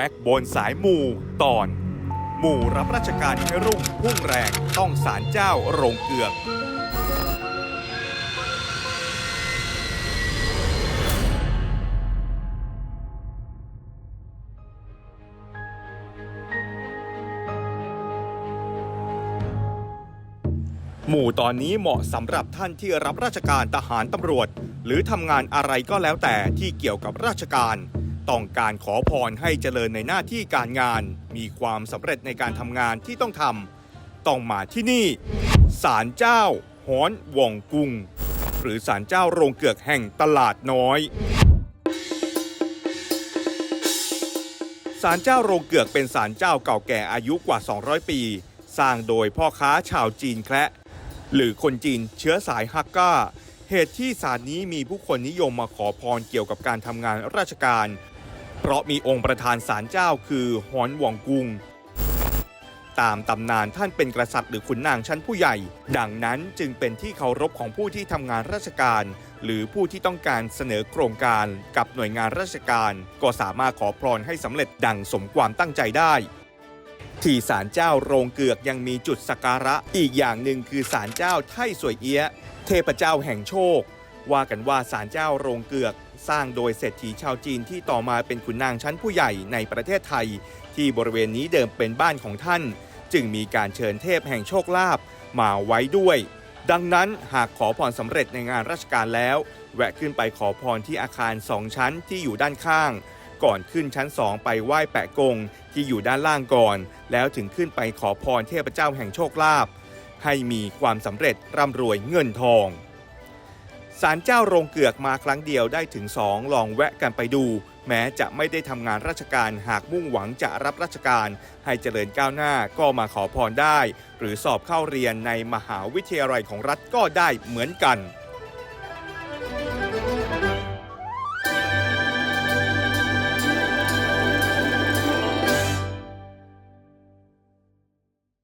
ม็กบนสายหมู่ตอน หมู่รับราชการให้รุ่งพุ่งแรงต้องสารเจ้าโรงเกือกหมู่ตอนนี้เหมาะสำหรับท่านที่รับราชการทหารตำรวจ หรือทำงานอะไรก็แล้วแต่ที่เกี่ยวกับราชการ ต้องการขอพรให้เจริญในหน้าที่การงาน มีความสำเร็จในการทำงานที่ต้องทำต้องมาที่นี่ศาลเจ้าหอนว่องกุง หรือศาลเจ้าโรงเกือกแห่งตลาดน้อยศาลเจ้าโรงเกือกเป็นศาลเจ้าเก่าแก่อายุกว่า 200 ปี สร้างโดยพ่อค้าชาวจีนแคระหรือคนจีนเชื้อสายฮักก้า เหตุที่ศาลนี้มีผู้คนนิยมมาขอพรเกี่ยวกับการทำงานราชการ เพราะมีองค์ประธานศาลเจ้าคือฮอนหว่องกุง ตามตำนานท่านเป็นกษัตริย์หรือขุนนางชั้นผู้ใหญ่ ดังนั้นจึงเป็นที่เคารพของผู้ที่ทำงานราชการ หรือผู้ที่ต้องการเสนอโครงการกับหน่วยงานราชการ ก็สามารถขอพรให้สำเร็จดังสมความตั้งใจได้ ที่ศาลเจ้าโรงเกือกยังมีจุดสักการะอีกอย่างหนึ่งคือศาลเจ้าไท่สวยเอี้ยะเทพเจ้าแห่งโชค ว่ากันว่าศาลเจ้าโรงเกือกสร้างโดยเศรษฐีชาวจีนที่ต่อมาเป็นขุนนางชั้นผู้ใหญ่ในประเทศไทย ที่บริเวณนี้เดิมเป็นบ้านของท่าน จึงมีการเชิญเทพแห่งโชคลาภมาไว้ด้วย ดังนั้นหากขอพรสำเร็จในงานราชการแล้ว แวะขึ้นไปขอพรที่อาคารสองชั้นที่อยู่ด้านข้าง ก่อนขึ้นชั้น2ไปไหว้แปะกงที่อยู่ด้านล่างก่อน แล้วถึงขึ้นไปขอพรเทพเจ้าแห่งโชคลาภให้มีความสำเร็จร่ำรวยเงินทองศาลเจ้าโรงเกือกมาครั้งเดียวได้ถึงสองลองแวะกันไปดู แม้จะไม่ได้ทำงานราชการหากมุ่งหวังจะรับราชการ ให้เจริญก้าวหน้าก็มาขอพรได้ หรือสอบเข้าเรียนในมหาวิทยาลัยของรัฐก็ได้เหมือนกัน